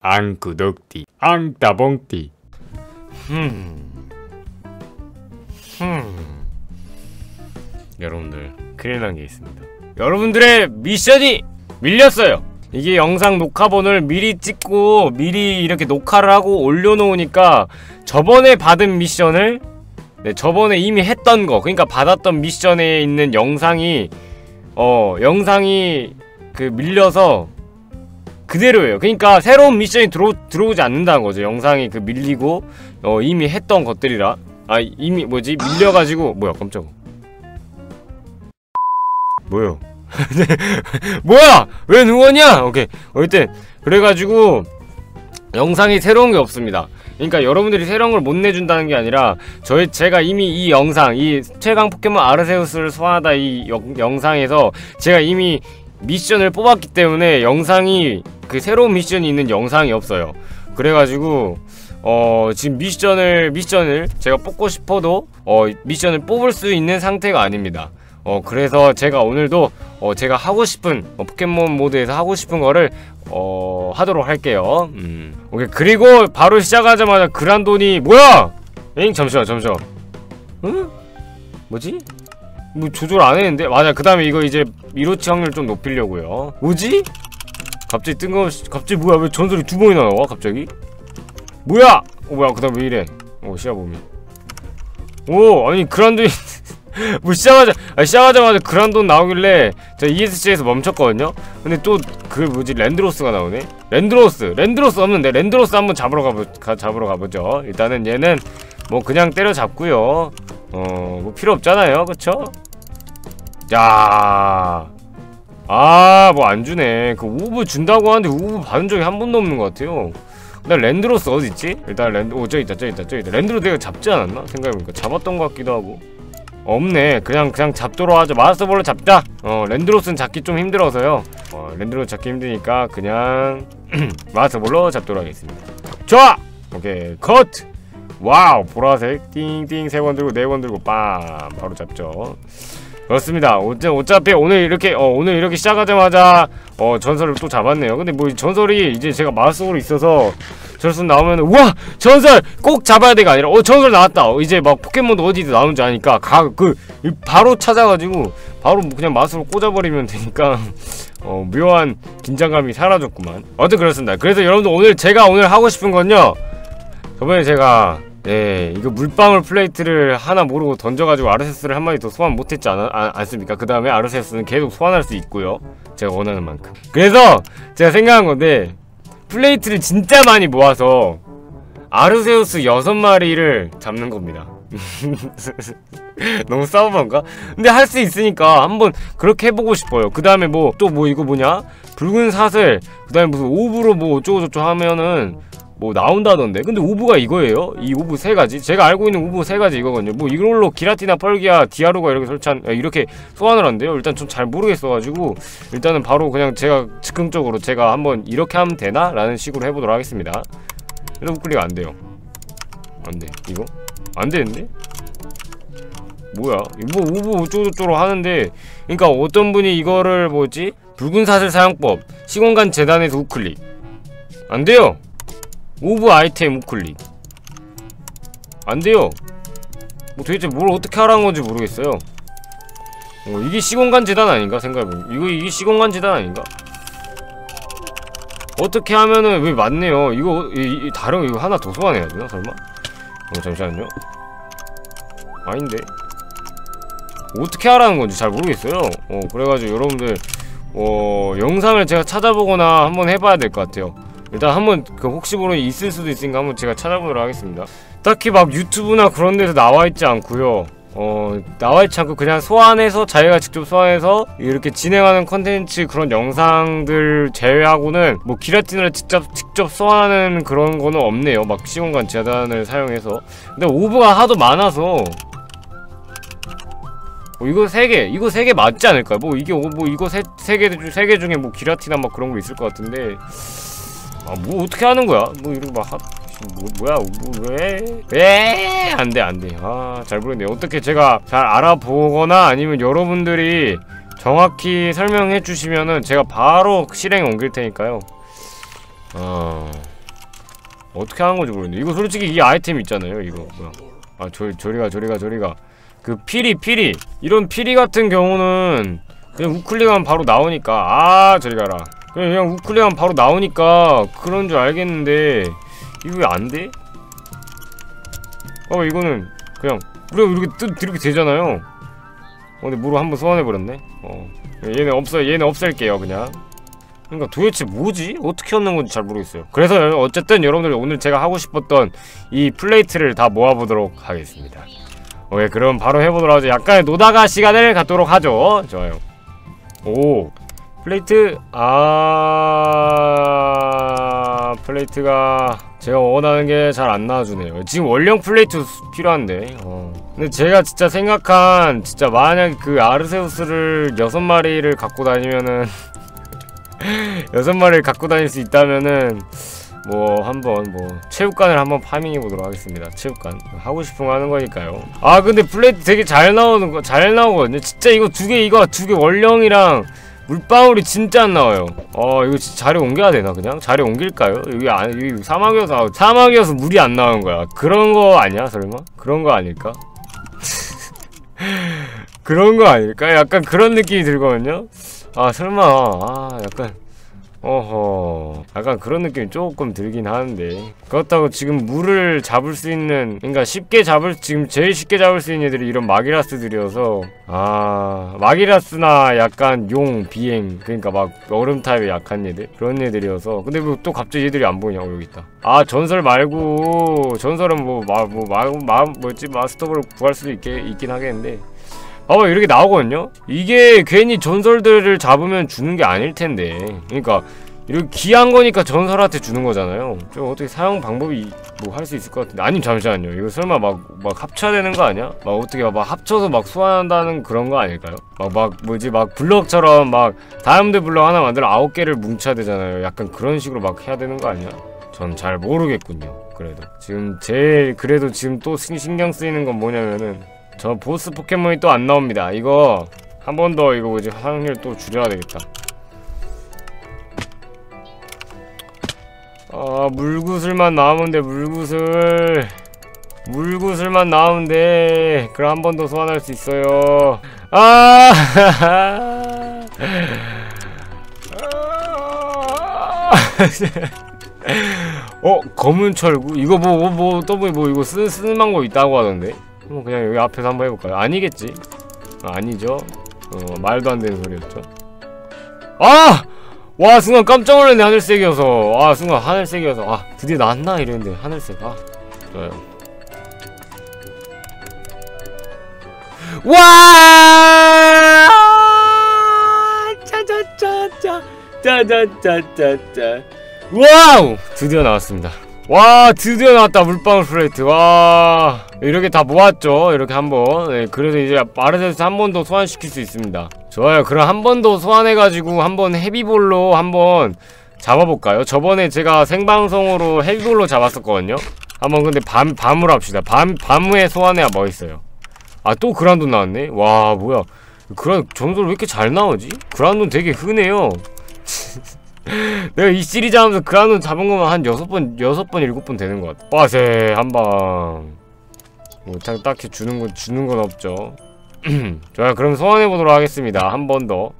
앙구독띠 앙따봉띠. 여러분들 큰일 난 게 있습니다. 여러분들의 미션이 밀렸어요. 이게 영상 녹화본을 미리 찍고 미리 이렇게 녹화를 하고 올려놓으니까 저번에 받은 미션을 네, 저번에 이미 했던 거 그러니까 받았던 미션에 있는 영상이 어 영상이 그 밀려서 그대로예요. 그러니까 새로운 미션이 들어 들어오지 않는다는 거죠. 영상이 그 밀리고 어 이미 했던 것들이라 아 이미 뭐지 밀려가지고 뭐야 깜짝 뭐요? 뭐야? 왜 누웠냐? 오케이 어쨌든 그래가지고 영상이 새로운 게 없습니다. 그러니까 여러분들이 새로운 걸 못 내준다는 게 아니라 저희 제가 이미 이 영상 이 최강 포켓몬 아르세우스를 소환하다 이 영, 영상에서 제가 이미 미션을 뽑았기 때문에 영상이 그 새로운 미션이 있는 영상이 없어요. 그래가지고 어 지금 미션을 미션을 제가 뽑고 싶어도 어 미션을 뽑을 수 있는 상태가 아닙니다. 어 그래서 제가 오늘도 어 제가 하고 싶은 어, 포켓몬 모드에서 하고 싶은 거를 어 하도록 할게요. 음 오케이 그리고 바로 시작하자마자 그란돈이 뭐야? 엥 잠시만 잠시만. 응? 뭐지? 뭐 조절 안 했는데? 맞아 그 다음에 이거 이제 미로치 확률 좀 높이려고요. 뭐지? 갑자기 뜬금없이 갑자기 뭐야? 왜 전설이 두 번이나 나와 갑자기? 뭐야! 어 뭐야? 그 다음 왜 이래? 어 시야범위 오 아니 그란돈이 뭐 시작하자 아, 시작하자마자 그란돈 나오길래 저 ESC에서 멈췄거든요? 근데 또 그 뭐지? 랜드로스가 나오네? 랜드로스 랜드로스 없는데 랜드로스 한번 잡으러 가보 가, 잡으러 가보죠. 일단은 얘는 뭐 그냥 때려잡고요 어, 뭐 필요 없잖아요. 그쵸? 야. 아, 뭐 안 주네. 그 우브 준다고 하는데 우브 받은 적이 한 번도 없는 것 같아요. 나 랜드로스 어디 있지? 일단 랜드, 오, 저기 있다, 저기 있다, 저기 있다. 랜드로 내가 잡지 않았나? 생각해보니까. 잡았던 것 같기도 하고. 없네. 그냥, 그냥 잡도록 하자. 마스터볼로 잡자! 어, 랜드로스는 잡기 좀 힘들어서요. 어, 랜드로스 잡기 힘드니까 그냥, 마스터볼로 잡도록 하겠습니다. 좋아! 오케이, 컷! 와우 보라색 띵띵 세 번 들고 네 번 들고 빰 바로 잡죠. 그렇습니다. 어차, 어차피 오늘 이렇게 어, 오늘 이렇게 시작하자마자 어 전설을 또 잡았네요. 근데 뭐 전설이 이제 제가 마우스로 있어서 전설 나오면 우와! 전설! 꼭 잡아야 돼가 아니라 어 전설 나왔다! 어, 이제 막 포켓몬도 어디서 나오는지 아니까 가 그 바로 찾아가지고 바로 그냥 마우스로 꽂아버리면 되니까 어 묘한 긴장감이 사라졌구만. 어쨌든 그렇습니다. 그래서 여러분들 오늘 제가 오늘 하고 싶은 건요. 저번에 제가 네 이거 물방울 플레이트를 하나 모르고 던져가지고 아르세스를 한 마리 더 소환 못했지 않, 아, 않습니까? 그 다음에 아르세스는 계속 소환할 수 있고요. 제가 원하는 만큼. 그래서 제가 생각한 건데 플레이트를 진짜 많이 모아서 아르세우스 6마리를 잡는 겁니다. 너무 싸우던가? 근데 할 수 있으니까 한번 그렇게 해보고 싶어요. 그 다음에 뭐또뭐 이거 뭐냐? 붉은 사슬 그 다음에 무슨 오브로 뭐 어쩌고저쩌고 하면은 뭐 나온다던데? 근데 오브가 이거예요? 이 오브 세 가지? 제가 알고 있는 오브 세 가지 이거거든요. 뭐 이걸로 기라티나 펄기아 디아루가 이렇게 설치한 아, 이렇게 소환을 한대요? 일단 좀 잘 모르겠어가지고 일단은 바로 그냥 제가 즉흥적으로 제가 한번 이렇게 하면 되나? 라는 식으로 해보도록 하겠습니다. 이런 우클릭 안 돼요. 안 돼. 이거? 안 되는데? 뭐야? 뭐 오브 어쩌고저쩌고 하는데 그니까 어떤 분이 이거를 뭐지? 붉은 사슬 사용법 시공간 재단에서 우클릭. 안 돼요 오브 아이템 우클릭. 안돼요. 뭐 도대체 뭘 어떻게 하라는 건지 모르겠어요. 어, 이게 시공간 재단 아닌가 생각해보면 이거 이게 시공간 재단 아닌가? 어떻게 하면은 왜 맞네요. 이거 이, 이 다른 이거 하나 더 소환해야 되나 설마? 어 잠시만요. 아닌데. 어떻게 하라는 건지 잘 모르겠어요. 어 그래가지고 여러분들 어 영상을 제가 찾아보거나 한번 해봐야 될 것 같아요 일단 한번 그 혹시 모르는 있을 수도 있으니까 한번 제가 찾아보도록 하겠습니다. 딱히 막 유튜브나 그런 데서 나와있지 않고요. 어 나와있지 않고 그냥 소환해서 자기가 직접 소환해서 이렇게 진행하는 컨텐츠 그런 영상들 제외하고는 뭐 기라틴을 직접 직접 소환하는 그런 거는 없네요. 막 시공간 재단을 사용해서. 근데 오브가 하도 많아서. 뭐 이거 세 개, 이거 세 개 맞지 않을까요? 뭐 이게 뭐 이거 세 세개세개 중에 뭐 기라티나 막 그런 거 있을 것 같은데 아뭐 어떻게 하는 거야? 뭐 이런 거 하, 뭐, 뭐야? 뭐, 왜? 왜? 안돼 안돼. 아잘 모르겠네. 어떻게 제가 잘 알아보거나 아니면 여러분들이 정확히 설명해 주시면은 제가 바로 실행에 옮길 테니까요. 어... 어떻게 하는 건지 모르겠는데 이거 솔직히 이 아이템 있잖아요 이거. 뭐야? 아 저, 저리가 저리가 저리가. 그 피리 피리. 이런 피리 같은 경우는 그냥 우클릭하면 바로 나오니까. 아 저리 가라 그냥, 우클릭하면 바로 나오니까 그런 줄 알겠는데 이거 왜 안 돼? 어 이거는 그냥 우리가 이렇게 뜨, 이렇게 되잖아요. 어 근데 뭐로 한번 소환해버렸네. 어 얘네 없어 얘네 없앨게요 그냥. 그러니까 도대체 뭐지? 어떻게 얻는 건지 잘 모르겠어요. 그래서 어쨌든 여러분들 오늘 제가 하고 싶었던 이 플레이트를 다 모아보도록 하겠습니다. 오케이 그럼 바로 해보도록 하죠. 약간의 노다가 시간을 갖도록 하죠. 좋아요. 오 플레이트 아 플레이트가 제가 원하는 게 잘 안 나와주네요 지금 원령 플레이트 필요한데 어. 근데 제가 진짜 생각한 진짜 만약 그 아르세우스를 여섯 마리를 갖고 다니면은 여섯 마리를 갖고 다닐 수 있다면은 뭐 한번 뭐 체육관을 한번 파밍해 보도록 하겠습니다. 체육관 하고 싶은 거 하는 거니까요. 아 근데 플레이트 되게 잘 나오는 거 잘 나오거든요. 진짜 이거 두 개 이거 두 개 원령이랑 물방울이 진짜 안 나와요. 어 이거 자리 옮겨야 되나 그냥 자리 옮길까요? 여기 안 여기 사막이어서 사막이어서 물이 안 나오는 거야. 그런 거 아니야 설마? 그런 거 아닐까? 그런 거 아닐까? 약간 그런 느낌이 들거든요. 아 설마 아 약간 어허. 약간 그런 느낌이 조금 들긴 하는데. 그렇다고 지금 물을 잡을 수 있는 그러니까 쉽게 잡을 지금 제일 쉽게 잡을 수 있는 애들이 이런 마기라스들이어서. 아 마기라스나 약간 용 비행 그러니까 막 얼음 타입에 약한 애들? 그런 애들이어서. 근데 뭐 또 갑자기 얘들이 안 보이냐 어 여기 있다. 아 전설 말고 전설은 뭐 마 뭐 마 마, 뭐지? 마스터볼 구할 수도 있게 있긴 하겠는데 봐봐 이렇게 나오거든요? 이게 괜히 전설들을 잡으면 주는 게 아닐 텐데 그러니까 이렇게 귀한 거니까 전설한테 주는 거잖아요 좀 어떻게 사용 방법이 뭐 할 수 있을 것 같은데 아님 잠시만요 이거 설마 막 막 합쳐야 되는 거 아니야? 막 어떻게 막 합쳐서 막 소환한다는 그런 거 아닐까요? 막 막 뭐지 막 블럭처럼 막 다이아몬드 블럭 하나 만들어 아홉 개를 뭉쳐야 되잖아요 약간 그런 식으로 막 해야 되는 거 아니야? 전 잘 모르겠군요 그래도 지금 제일 그래도 지금 또 신경 쓰이는 건 뭐냐면은 저 보스 포켓몬이 또 안 나옵니다. 이거 한 번 더 이거 뭐지 확률 또 줄여야 되겠다. 아 물구슬만 나오면 돼 물구슬 물구슬만 나오면 돼 그럼 한 번 더 소환할 수 있어요 아 어? 검은 철구? 이거 뭐뭐뭐 더블 뭐 이거 쓰, 쓰는 방법 있다고 하던데 뭐 그냥 여기 앞에서 한번 해볼까요? 아니겠지? 아, 아니죠? 어, 말도 안 되는 소리였죠. 아! 와 순간 깜짝 놀랐네 하늘색이어서 아 순간 하늘색이어서 아 드디어 나왔나 이랬는데 하늘색 아 좋아요 와 짜자짜짜 짜자짜짜짜 와우 드디어 나왔습니다 와 드디어 나왔다 물방울 플레이트. 와. 이렇게 다 모았죠 이렇게 한번. 네, 그래서 이제 마르세스 한 번 더 소환시킬 수 있습니다. 좋아요. 그럼 한 번 더 소환해가지고 한번 헤비볼로 한번 잡아볼까요? 저번에 제가 생방송으로 헤비볼로 잡았었거든요. 한번 근데 밤, 밤으로 합시다. 밤, 밤에 소환해야 멋있어요. 아 또 그란돈 나왔네? 와 뭐야. 그란 점수를 왜 이렇게 잘 나오지? 그란돈 되게 흔해요 내가 이 시리즈 하면서 그라운 잡은 거만 한 여섯 번, 여섯 번, 일곱 번 되는 것 같아. 와세, 한 방. 뭐, 딱, 딱히 주는 건, 주는 건 없죠. 좋아요. 그럼 소환해보도록 하겠습니다. 한 번 더.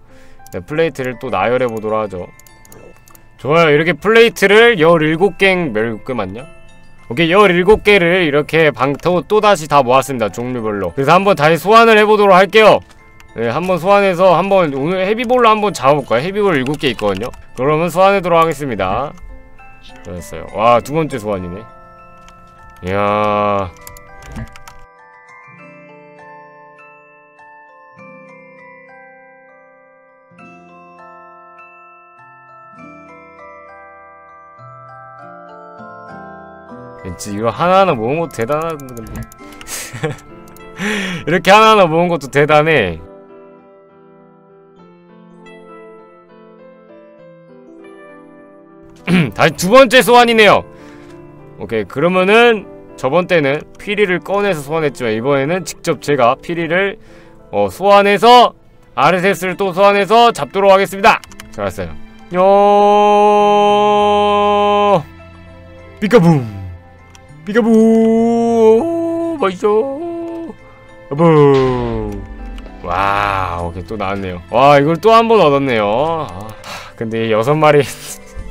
네, 플레이트를 또 나열해보도록 하죠. 좋아요. 이렇게 플레이트를 17개, 몇개 맞냐? 오케이, 17개를 이렇게 방, 또, 또 다시 다 모았습니다. 종류별로. 그래서 한번 다시 소환을 해보도록 할게요. 네, 한번 소환해서 한번 오늘 헤비볼로 한번 잡아볼까요? 헤비볼 7개 있거든요? 그러면 소환하도록 하겠습니다. 됐어요. 와, 두 번째 소환이네. 이야. 왠지 이거 하나하나 모은 것도 대단한 건데. 이렇게 하나하나 모은 것도 대단해. 다시 두 번째 소환이네요. 오케이 그러면은 저번 때는 피리를 꺼내서 소환했지만 이번에는 직접 제가 피리를 어, 소환해서 아르세스를 또 소환해서 잡도록 하겠습니다. 좋았어요. 요. 삐까붐 삐까부. 맛있어 붐 와, 오케이 또 나왔네요. 와, 이걸 또 한 번 얻었네요. 아, 근데 여섯 마리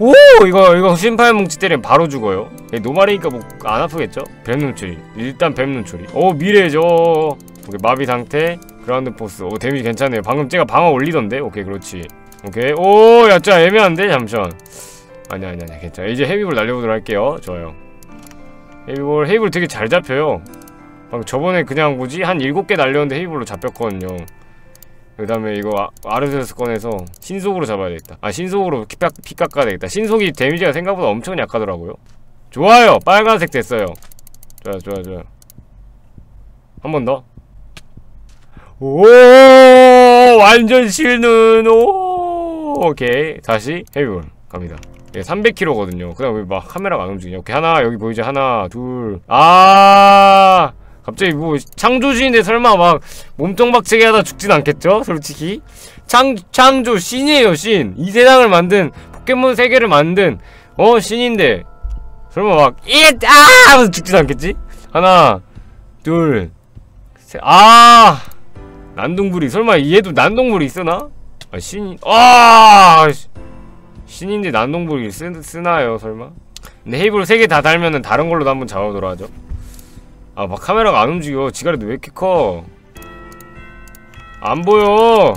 오 이거 이거 심파의 뭉치 때리면 바로 죽어요. 노말이니까 뭐 안 아프겠죠? 뱀눈초리. 일단 뱀눈초리. 오 미래죠. 오케이 마비 상태. 그라운드 포스. 오 데미지 괜찮네요. 방금 제가 방어 올리던데? 오케이 그렇지. 오케이. 오 야짜 애매한데? 잠시만. 아니 아니 아니 괜찮아. 이제 헤비볼 날려보도록 할게요. 좋아요. 헤비볼 헤비볼 되게 잘 잡혀요. 방금 저번에 그냥 뭐지? 한 7개 날렸는데 헤비볼로 잡혔거든요 그 다음에 이거 아, 아르세스 꺼내서 신속으로 잡아야 되겠다. 아 신속으로 피, 깎, 피 깎아야 되겠다. 신속이 데미지가 생각보다 엄청 약하더라고요. 좋아요! 빨간색 됐어요. 좋아 좋아 좋아 한 번 더. 오! 완전 실는 오! 오케이. 다시 헤비볼. 갑니다. 예 300kg거든요. 그 다음에 막 카메라가 안 움직이냐 오케이 하나 여기 보이지 하나 둘아 갑자기 뭐 창조주인데 설마 막 몸통 박치기 하다 죽진 않겠죠? 솔직히 창 창조 신이에요 신. 이 세상을 만든 포켓몬 세계를 만든 어 신인데 설마 막이아 하면서 죽진 않겠지? 하나 둘셋아 난동불이 설마 얘도 난동불이 쓰나? 아 신이 아 신인데 난동불이 쓰, 쓰나요 설마? 근데 헤이블 3개 다 달면은 다른 걸로도 한번 잡아보도록 하죠 아, 막 카메라가 안 움직여. 지가래도 왜 이렇게 커? 안 보여.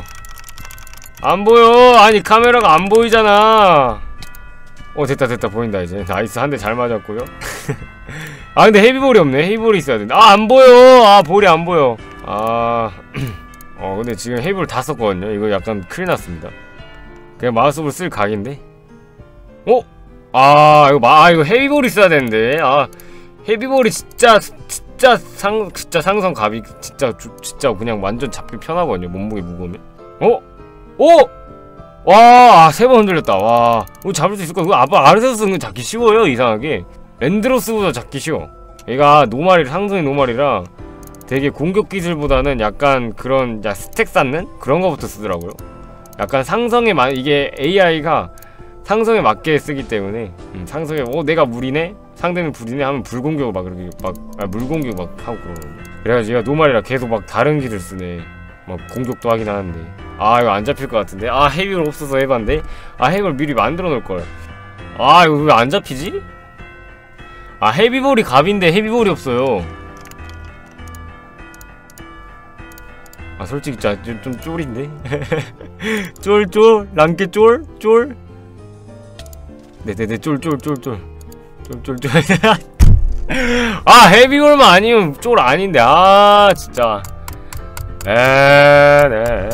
안 보여. 아니, 카메라가 안 보이잖아. 어, 됐다, 됐다. 보인다, 이제. 나이스. 한 대 잘 맞았고요. 아, 근데 헤비볼이 없네. 헤비볼이 있어야 된다. 아, 안 보여. 아, 볼이 안 보여. 아, 어, 근데 지금 헤비볼 다 썼거든요. 이거 약간 큰일 났습니다. 그냥 마우스볼 쓸 각인데? 어? 아, 이거 마, 아, 이거 헤비볼이 있어야 되는데. 아, 헤비볼이 진짜, 진짜 상 진짜 상성 갑이 진짜 주, 진짜 그냥 완전 잡기 편하거든요 몸무게 무거우면 어? 오! 와, 아, 세번 흔들렸다. 와. 어, 잡을 수 있을 거야. 아빠 아르세우스는 잡기 쉬워요, 이상하게. 랜드로스보다 잡기 쉬워. 얘가 노말이 상성이 노말이라 되게 공격 기술보다는 약간 그런 야 스택 쌓는 그런 거부터 쓰더라고요. 약간 상성에 마, 이게 AI가 상성에 맞게 쓰기 때문에 음, 상성에 어 내가 물이네 상대는 불이네 하면 불공격을 막 그렇게 막 아, 물공격 막 하고 그러거든요 그래가지고 얘가 노말이라 계속 막 다른 기술 쓰네 막 공격도 하긴 하는데 아 이거 안 잡힐 것 같은데 아 헤비볼 없어서 해봤는데 아 헤비볼 미리 만들어 놓을걸 아 이거 왜 안 잡히지? 아 헤비볼이 갑인데 헤비볼이 없어요 아 솔직히 진짜 좀, 좀 쫄인데? 쫄쫄? 랑게 쫄? 쫄? 네네네 쫄쫄쫄쫄. 쫄쫄쫄. 아 헤비골만 아니면 쫄 아닌데. 아 진짜. 에네.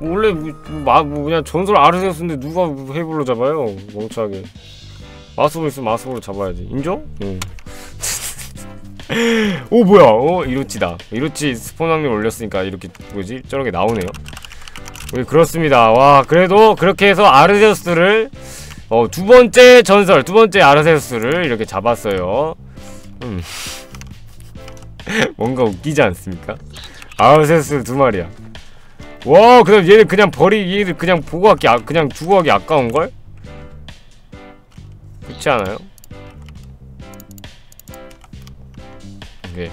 원래 마, 뭐 그냥 전설 아르세우스인데 누가 헤비골로 잡아요? 멍청하게. 마스볼 있으면 마스볼로 잡아야지. 인정? 응. 오 뭐야? 어 이로치다. 이로치 스폰 확률 올렸으니까 이렇게 뭐지? 저렇게 나오네요. 우리 그렇습니다. 와 그래도 그렇게 해서 아르세우스를 어, 두 번째 전설, 두 번째 아르세우스를 이렇게 잡았어요. 음. 뭔가 웃기지 않습니까? 아르세우스 두 마리야. 와, 그럼 얘는 그냥 버리, 얘를 그냥 보고 하기, 아, 그냥 두고 하기 아까운걸? 그렇지 않아요? 오케이.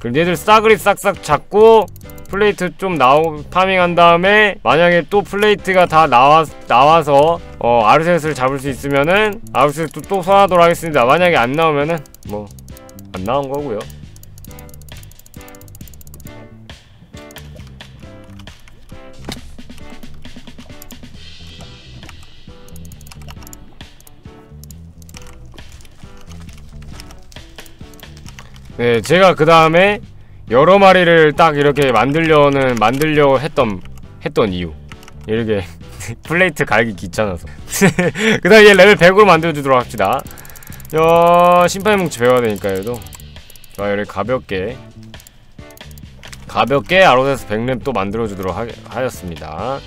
그럼 얘들 싸그리 싹싹 잡고, 플레이트 좀 나오 파밍한 다음에 만약에 또 플레이트가 다 나와 나와서 어 아르세스를 잡을 수 있으면은 또, 또 소환하도록 하겠습니다. 만약에 안 나오면은 뭐 안 나온 거고요. 네, 제가 그 다음에 여러 마리를 딱 이렇게 만들려는 만들려 했던 했던 이유. 이렇게 플레이트 갈기 귀찮아서. 그 다음 얘 레벨 100으로 만들어주도록 합시다. 야 심판의 뭉치 배워야 되니까 얘도. 좋아요 이렇게 가볍게. 가볍게 아로데스 100램 또 만들어주도록 하, 하였습니다.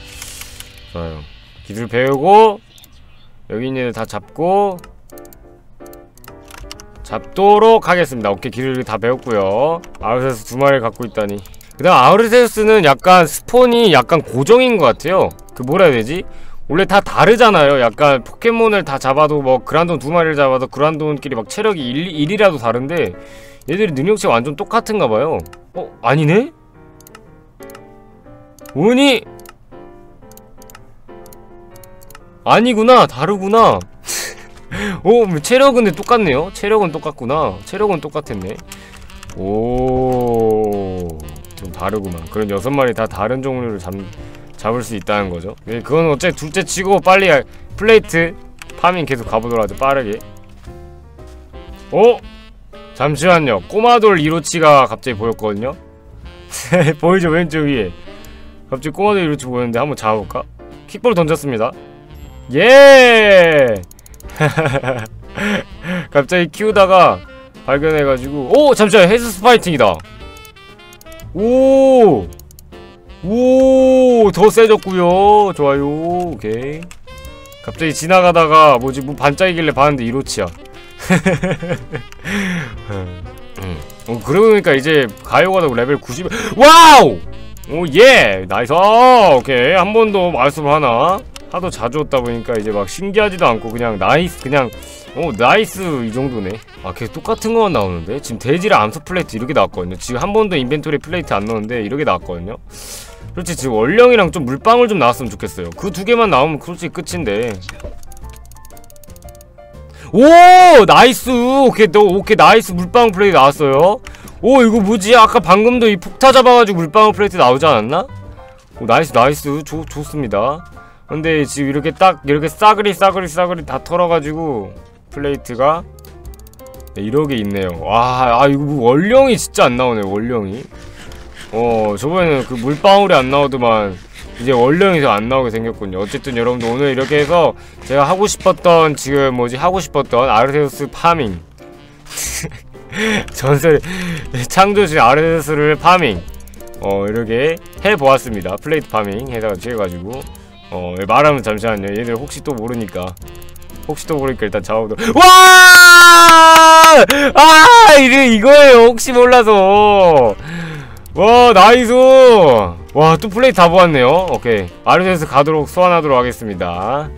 좋아요. 기술 배우고 여기 있는 애들 다 잡고 잡도록 하겠습니다 오케이 기술 다 배웠고요 아로데스 두 마리 갖고 있다니 그 다음 아우르세우스는 약간 스폰이 약간 고정인 것 같아요 그 뭐라 해야 되지? 원래 다 다르잖아요 약간 포켓몬을 다 잡아도 뭐 그란돈 두 마리를 잡아도 그란돈끼리 막 체력이 1, 1이라도 다른데 얘들이 능력치가 완전 똑같은가봐요 어? 아니네? 뭐니? 아니구나 다르구나 오뭐 체력은 똑같네요. 체력은 똑같구나. 체력은 똑같았네. 오좀 다르구만. 그런 여섯 마리 다 다른 종류를 잡, 잡을 수 있다는 거죠? 네, 그건 어째 둘째 치고 빨리 플레이트 파밍 계속 가보도록 하죠 빠르게. 어? 잠시만요. 꼬마돌 이로치가 갑자기 보였거든요? 보이죠 왼쪽 위에. 갑자기 꼬마돌 이로치 보였는데 한번 잡아볼까? 킥볼 던졌습니다. 예! 갑자기 키우다가 발견해가지고 오! 잠시만 헤스스 파이팅이다 오! 오! 더 세졌구요 좋아요 오케이 갑자기 지나가다가 뭐지 뭐 반짝이길래 봤는데 이로치야 음. 어, 그러고 보니까 이제 가요가다 레벨 90 와우! 오 예! 나이스 오케이 한 번 더 말씀을 하나 하도 자주 얻다 보니까 이제 막 신기하지도 않고 그냥 나이스 그냥 어 나이스 이 정도네. 아 계속 똑같은 것만 나오는데? 지금 돼지랑 암소 플레이트 이렇게 나왔거든요. 지금 한 번도 인벤토리 플레이트 안 넣었는데 이렇게 나왔거든요. 그렇지 지금 원령이랑 좀 물방울 좀 나왔으면 좋겠어요. 그 두 개만 나오면 솔직히 끝인데. 오 나이스! 오케이 너 오케이 나이스 물방울 플레이트 나왔어요. 오 이거 뭐지? 아까 방금도 이 폭타 잡아가지고 물방울 플레이트 나오지 않았나? 오 나이스 나이스. 좋, 좋습니다 근데 지금 이렇게 딱 이렇게 싸그리 싸그리 싸그리 다 털어가지고 플레이트가 네, 이러게 있네요. 와 아, 이거 뭐 원령이 진짜 안 나오네 원령이. 어 저번에는 그 물방울이 안 나오더만 이제 원령이 더 안 나오게 생겼군요. 어쨌든 여러분들 오늘 이렇게 해서 제가 하고 싶었던 지금 뭐지 하고 싶었던 아르테우스 파밍. 전설 창조신 아르테우스를 파밍. 어 이렇게 해보았습니다. 플레이트 파밍 해다가 해가지고 어 말하면 잠시만요. 얘들 혹시 또 모르니까. 혹시 또 모르니까 일단 잡아보도록 와! 아! 이래 이거예요. 혹시 몰라서. 와 나이스. 와 또 플레이 다 보았네요. 오케이. 아르데스 가도록 소환하도록 하겠습니다.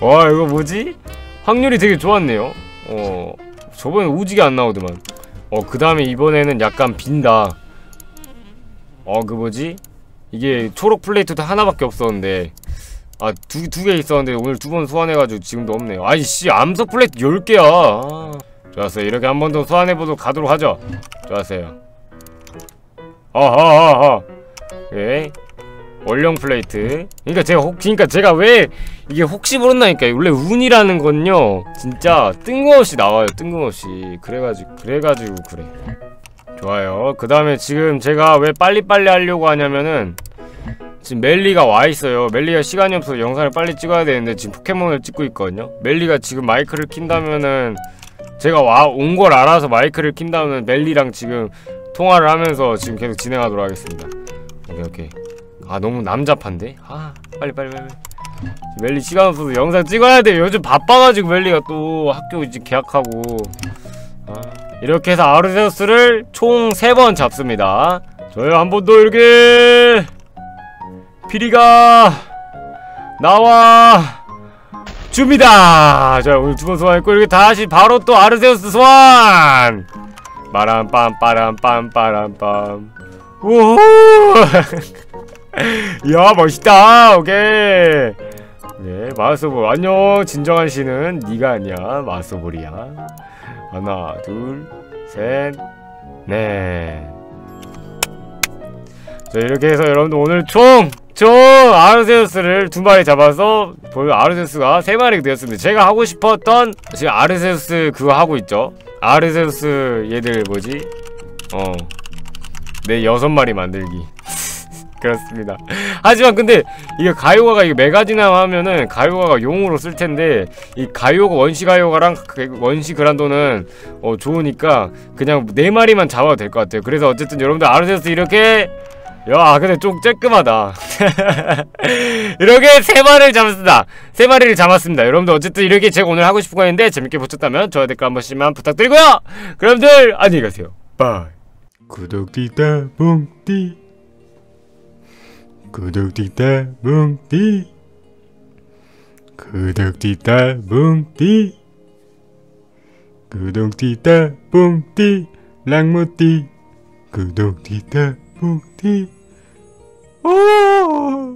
와 이거 뭐지? 확률이 되게 좋았네요. 어 저번에 우지게 안 나오더만. 어그 다음에 이번에는 약간 빈다. 어 그 뭐지? 이게 초록 플레이트도 하나밖에 없었는데 아 두 두 개 있었는데 오늘 두 번 소환해가지고 지금도 없네요. 아이씨 암석 플레이트 10개야. 아, 좋았어요. 이렇게 한 번 더 소환해보도록 가도록 하죠. 좋았어요. 어허허허 오케이 원령 플레이트. 그니까 제가 혹 그니까 제가 왜 이게 혹시 모른다니까 원래 운이라는 건요. 진짜 뜬금없이 나와요. 뜬금없이. 그래가지고 그래가지고 그래 좋아요. 그 다음에 지금 제가 왜 빨리빨리 하려고 하냐면은 지금 멜리가 와있어요. 멜리가 시간이 없어서 영상을 빨리 찍어야 되는데 지금 포켓몬을 찍고 있거든요. 멜리가 지금 마이크를 킨다면은 제가 와 온 걸 알아서 마이크를 킨다면 멜리랑 지금 통화를 하면서 지금 계속 진행하도록 하겠습니다. 오케이 오케이. 아 너무 남잡한데? 아 빨리 빨리 빨리 멜리 시간 없어서 영상 찍어야 돼 요즘 바빠가지고 멜리가 또 학교 이제 개학하고. 아 이렇게 해서 아르세우스를 총 3번 잡습니다. 저요 한 번 더 이렇게. 피리가 나와 줍니다. 자 오늘 두 번 소환했고 이렇게 다시 바로 또 아르세우스 소환! 빠람빰 빠람빰 빠람빰. 우후! 야 멋있다. 오케이. 네 마스볼. 안녕 진정한 씨는 네가 아니야 마스볼이야 하나 둘 셋 넷. 자 이렇게 해서 여러분들 오늘 총 총 아르세우스를 두 마리 잡아서 아르세우스가 세 마리 되었습니다. 제가 하고 싶었던 지금 아르세우스 그거 하고 있죠? 아르세우스 얘들 뭐지? 어네 여섯 마리 만들기 그렇습니다. 하지만 근데 이게 가요가가 이게 메가지나 하면은 가요가가 용으로 쓸 텐데 이 가요가 원시 가요가랑 그 원시 그란도는 어 좋으니까 그냥 네 마리만 잡아도 될 것 같아요. 그래서 어쨌든 여러분들 아르세우스 이렇게 야 근데 좀 쬐끔하다. 이렇게 세 마리를 잡았습니다. 세 마리를 잡았습니다. 여러분들 어쨌든 이렇게 제가 오늘 하고 싶은 거 했는데 재밌게 보셨다면 좋아요 댓글 한 번씩만 부탁드리고요. 그럼들 안녕히 가세요. 바이. 구독띠다 뭉띠 구독띠다 뭉띠 구독띠다 뭉띠 구독띠다 뭉띠 랑무띠 구독띠다 뭉띠 오